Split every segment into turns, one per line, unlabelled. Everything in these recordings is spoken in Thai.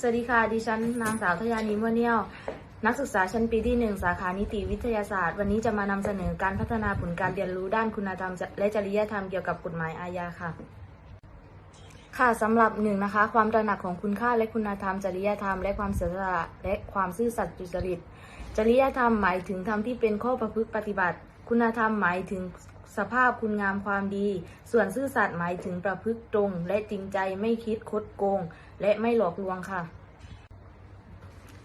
สวัสดีค่ะ ดิฉันนางสาวทยานิมวเนียว นักศึกษาชั้นปีที่ 1 สาขานิติวิทยาศาสตร์ วันนี้จะมานำเสนอการพัฒนาผลการเรียนรู้ด้านคุณธรรม และจริยธรรมเกี่ยวกับกฎหมายอาญาค่ะ ค่ะสำหรับหนึ่งนะคะ ความตระหนักของคุณค่าและคุณธรรม จริยธรรม และความเสียสละและความซื่อสัตย์สุจริต จริยธรรมหมายถึงธรรมที่เป็นข้อประพฤติปฏิบัติ คุณธรรมหมายถึง สภาพคุณงามความดี ส่วนซื่อสัตย์หมายถึงประพฤติตรง และจริงใจไม่คิดคดโกง และไม่หลอกลวงค่ะ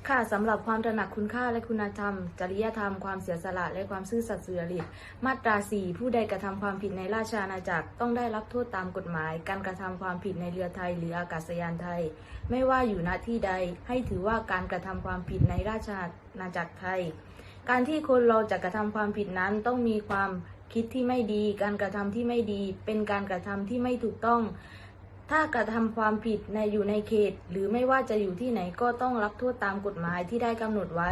ค่ะสำหรับความตระหนักคุณค่าและคุณธรรม จริยธรรม ความเสียสละและความซื่อสัตย์สุจริต มาตรา 4 ผู้ใดกระทำความผิดในราชอาณาจักรต้องได้รับโทษตามกฎหมาย การกระทำความผิดในเรือไทยหรืออากาศยานไทย ไม่ว่าอยู่ณที่ใดให้ถือว่าการกระทำความผิดในราชอาณาจักรไทยการที่คนเราจะกระทำความผิดนั้นต้องมีความ คิดที่ไม่ดี การกระทำที่ไม่ดี เป็นการกระทำที่ไม่ถูกต้อง ถ้ากระทำความผิดในอยู่ในเขต หรือไม่ว่าจะอยู่ที่ไหนก็ต้องรับโทษตามกฎหมายที่ได้กำหนดไว้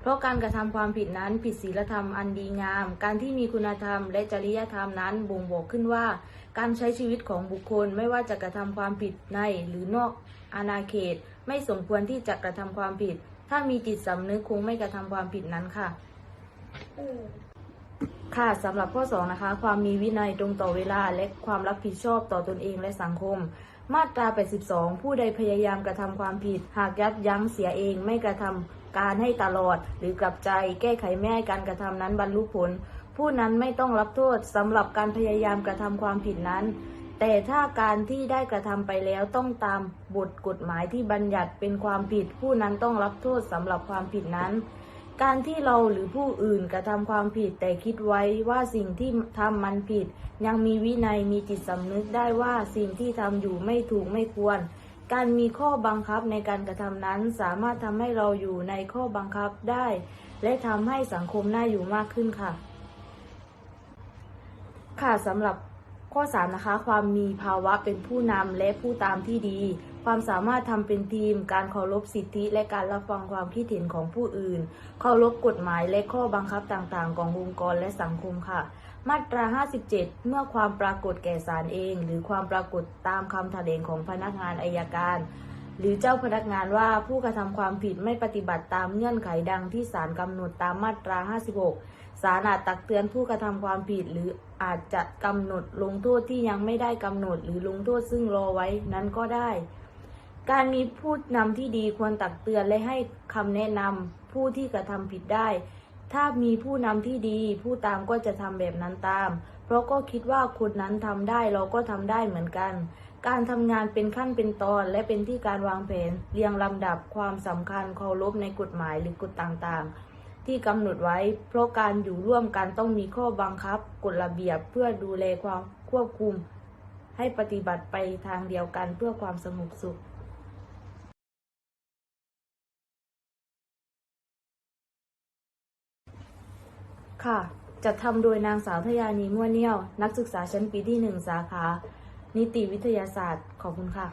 เพราะการกระทำความผิดนั้นผิดศีลธรรมอันดีงาม การที่มีคุณธรรมและจริยธรรมนั้นบ่งบอกขึ้นว่า การใช้ชีวิตของบุคคลไม่ว่าจะกระทำความผิดในหรือนอกอาณาเขต ไม่สมควรที่จะกระทำความผิด ถ้ามีจิตสำนึกคงไม่กระทำความผิดนั้นค่ะ ค่ะสำหรับข้อ 2 นะคะ ความมีวินัยตรงต่อเวลาและความรับผิดชอบต่อตนเองและสังคม มาตรา 82 ผู้ใดพยายามกระทำความผิด หากยับยั้งเสียเองไม่กระทำการให้ตลอด หรือกลับใจ แก้ไขไม่ให้การกระทำนั้นบรรลุผล ผู้นั้นไม่ต้องรับโทษสำหรับการพยายามกระทำความผิดนั้น แต่ถ้าการที่ได้กระทำไปแล้วต้องตามบทกฎหมายที่บัญญัติเป็นความผิด ผู้นั้นต้องรับโทษสำหรับความผิดนั้น การที่เราหรือผู้อื่นกระทำความผิดแต่คิดไว้ว่าสิ่งที่ทำมันผิด ยังมีวินัยมีจิตสำนึกได้ว่าสิ่งที่ทำอยู่ไม่ถูกไม่ควร การมีข้อบังคับในการกระทำนั้นสามารถทำให้เราอยู่ในข้อบังคับได้ และทำให้สังคมน่าอยู่มากขึ้นค่ะ ค่ะสำหรับ ข้อ 3 นะคะ ความมีภาวะเป็นผู้นำและผู้ตามที่ดี ความสามารถทำเป็นทีม การเคารพสิทธิ และการรับฟังความคิดเห็นของผู้อื่น เคารพกฎหมายและข้อบังคับต่างๆ ขององค์กรและสังคมค่ะ มาตรา 57 เมื่อความปรากฏแก่ศาลเอง หรือความปรากฏตามคำแถลงของพนักงานอายการ หรือเจ้าพนักงานว่าผู้กระทำความผิดไม่ปฏิบัติตามเงื่อนไขดังที่ศาลกำหนดตามมาตรา 56 ศาลอาจตักเตือนผู้กระทำความผิด หรืออาจจะกำหนดลงโทษที่ยังไม่ได้กำหนด หรือลงโทษซึ่งรอไว้นั้นก็ได้ การมีผู้นำที่ดีควรตักเตือนและให้คำแนะนำผู้ที่กระทำผิดได้ ถ้ามีผู้นำที่ดี ผู้ตามก็จะทำแบบนั้นตาม เพราะก็คิดว่าคนนั้นทำได้เราก็ทำได้เหมือนกัน การทำงานเป็นขั้นเป็นตอนและเป็นที่การวางแผน เรียงลำดับความสำคัญเคารพในกฎหมายหรือกฎต่างๆ ที่กำหนดไว้ เพราะการอยู่ร่วมกันต้องมีข้อบังคับกฎระเบียบเพื่อดูแลความควบคุม ให้ปฏิบัติไปทางเดียวกันเพื่อความสงบสุขค่ะจัดทำโดยนางสาวทยานีมั่วเนียว นักศึกษาชั้นปีที่หนึ่งสาขา นิติวิทยาศาสตร์ ขอบคุณค่ะ